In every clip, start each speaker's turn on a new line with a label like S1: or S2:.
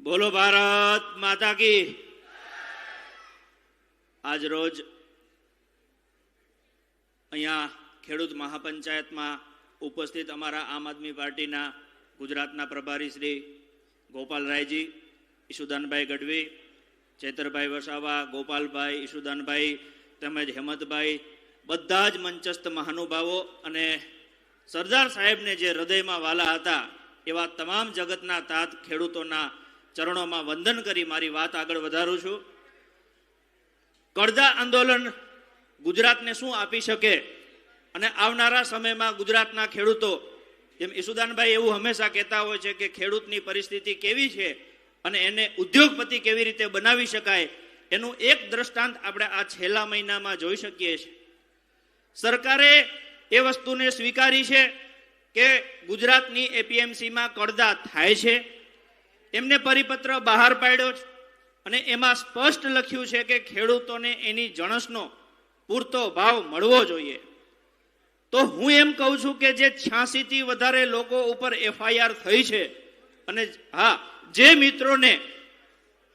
S1: બોલો ભારત માતા કી. આજ રોજ અહીંયા ખેડૂત મહાપંચાયતમાં ઉપસ્થિત અમારા આમ આદમી પાર્ટીના ગુજરાતના પ્રભારી શ્રી ગોપાલરાયજી ઈશુદાનભાઈ ગઢવી, ચેતરભાઈ વસાવા, ગોપાલભાઈ, ઈશુદાનભાઈ તેમજ હેમંતભાઈ, બધા જ મંચસ્થ મહાનુભાવો અને સરદાર સાહેબને જે હૃદયમાં વાલા હતા એવા તમામ જગતના તાત ખેડૂતોના ચરણોમાં વંદન કરી મારી વાત આગળ વધારું છું. કડદા આંદોલન ગુજરાતને શું આપી શકે? અને આવનારા સમયમાં ગુજરાતના ખેડૂતો, જેમ ઈસુદાનભાઈ એવું હંમેશા કહેતા હોય છે કે ખેડૂતની પરિસ્થિતિ કેવી છે અને એને ઉદ્યોગપતિ કેવી રીતે બનાવી શકાય, એનું એક દ્રષ્ટાંત આપણે આ છેલ્લા મહિનામાં જોઈ શકીએ છીએ. સરકારે એ વસ્તુને સ્વીકારી છે કે ગુજરાતની એપીએમસીમાં કડદા થાય છે. એમને પરિપત્ર બહાર પાડ્યો છે. અને એમાં સ્પષ્ટ લખ્યું છે કે ખેડૂતોને એની જણસનો પૂરતો ભાવ મળવો જોઈએ. તો હું એમ કહું છું કે જે છ્યાસી થી વધારે લોકો ઉપર એફઆઈઆર થઈ છે અને હા, જે મિત્રોને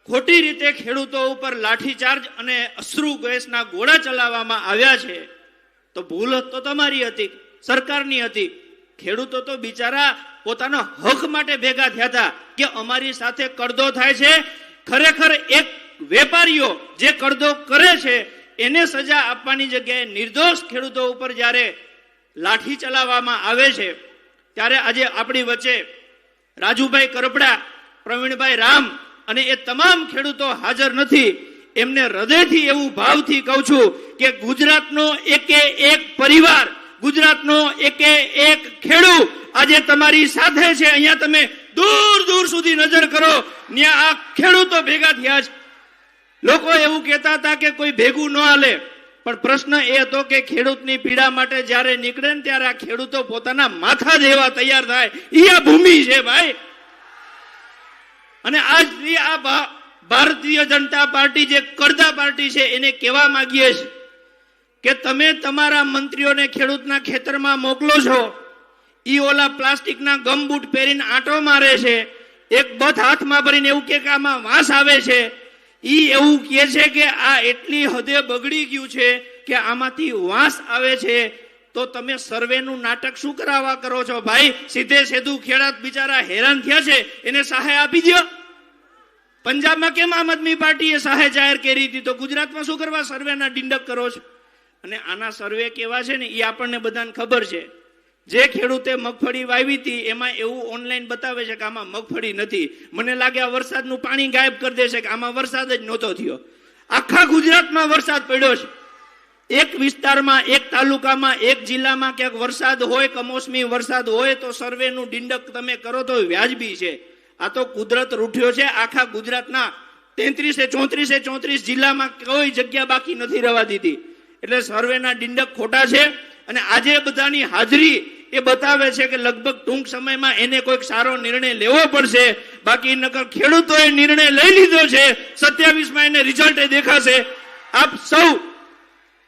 S1: ખોટી રીતે ખેડૂતો ઉપર લાઠીચાર્જ અને અશ્રુ ગેસના ગોળા ચલાવવામાં આવ્યા છે, તો ભૂલ તો તમારી હતી, સરકારની હતી. ખેડૂતો તો બિચારા પોતાના હક માટે ભેગા થયા હતા કે અમારી સાથે કરદો થાય છે. ખરેખર એક વેપારીઓ જે કરદો કરે છે, એને સજા આપવાની જગ્યાએ નિર્દોષ ખેડૂતો ઉપર જ્યારે લાઠી ચલાવવામાં આવે છે, ત્યારે આજે આપણી વચ્ચે રાજુભાઈ કરપડા, પ્રવીણભાઈ રામ અને એ તમામ ખેડૂતો હાજર નથી. એમને હૃદયથી એવું ભાવથી કહું છું કે ગુજરાતનો એકે એક પરિવાર ગુજરાતનો એકે એક ખેડૂત આજે તમારી સાથે છે. અહીંયા તમે દૂર દૂર સુધી નજર કરો. ત્યાં આ ખેડૂતો ભેગા થયા છે લોકો એવું કહેતા હતા કે કોઈ ભેગું ન હાલે. પણ પ્રશ્ન એ હતો કે ખેડૂતની પીડા માટે જ્યારે નીકળે ને ત્યારે આ ખેડૂતો પોતાના માથા જેવા તૈયાર થાય. એ આ ભૂમિ છે ભાઈ. અને આજ આ ભારતીય જનતા પાર્ટી જે કરતા પાર્ટી છે એને કહેવા માંગીએ છીએ. કે તમે તમારા મંત્રીઓને ખેડૂતના ખેતરમાં મોકલો છો. ઈ ઓલા પ્લાસ્ટિકના ગમબૂટ પહેરીને આંટો મારે છે. એક બથ હાથમાં ભરીને એવું કે આમાં વાસ આવે છે. ઈ એવું કહે છે કે આ એટલી હદે બગડી ગયું છે કે આમાંથી વાસ આવે છે. તો તમે સર્વેનું નાટક શું કરાવવા કરો છો ભાઈ? સીધે સીધું ખેડાત બિચારા હેરાન થયા છે. એને સહાય આપી દો પંજાબમાં કેમ આમ આદમી પાર્ટીએ સહાય જાહેર કરી હતી? તો ગુજરાતમાં શું કરવા સર્વેના ડિંડક કરો છો? અને આના સર્વે કેવા છે ને એ આપણને બધાને ખબર છે. જે ખેડૂતે મગફળી વાવી હતી, એમાં એવું ઓનલાઈન બતાવે છે કે આમાં મગફળી નથી. મને લાગે આ વરસાદનું પાણી ગાયબ કરી દેશે કે આમાં વરસાદ જ નહોતો થયો. આખા ગુજરાતમાં વરસાદ પડ્યો છે. એક વિસ્તારમાં, એક તાલુકામાં, એક જિલ્લામાં ક્યાંક વરસાદ હોય કમોસમી વરસાદ હોય તો સર્વેનું ડિંડક તમે કરો તો વ્યાજબી છે. આ તો કુદરત રૂઠ્યો છે, આખા ગુજરાતના તેત્રીસે ચોત્રીસે ચોત્રીસ જિલ્લામાં કોઈ જગ્યા બાકી નથી રહેવા દીધી. એટલે સર્વેના ડિંડક ખોટા છે. અને આજે બધાની હાજરી એ બતાવે છે કે લગભગ ટૂંક સમયમાં એને કોઈક સારો નિર્ણય લેવો પડશે. બાકી નકર ખેડૂતોએ નિર્ણય લઈ લીધો છે. સત્યાવીસમાં એને રિઝલ્ટ દેખાશે. આપ સૌ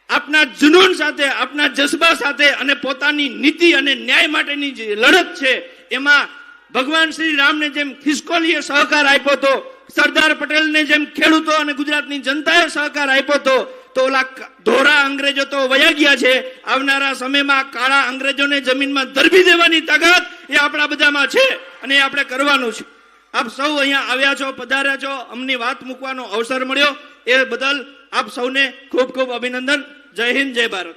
S1: આપના જુનૂન સાથે, આપના જજ્બા સાથે અને પોતાની નીતિ અને ન્યાય માટેની જે લડત છે, એમાં ભગવાન શ્રી રામને જેમ ખિસકોલીએ સહકાર આપ્યો હતો, સરદાર પટેલને જેમ ખેડૂતો અને ગુજરાતની જનતાએ સહકાર આપ્યો હતો તો ઓલા ધોરા અંગ્રેજો તો વયા ગયા છે. આવનારા સમયમાં કાળા અંગ્રેજોને જમીનમાં ધરબી દેવાની તાકાત એ આપણા બધામાં છે અને એ આપણે કરવાનું છે. આપ સૌ અહીંયા આવ્યા છો, પધાર્યા છો, અમની વાત મૂકવાનો અવસર મળ્યો. એ બદલ આપ સૌને ખૂબ ખૂબ અભિનંદન. જય હિન્દ, જય ભારત.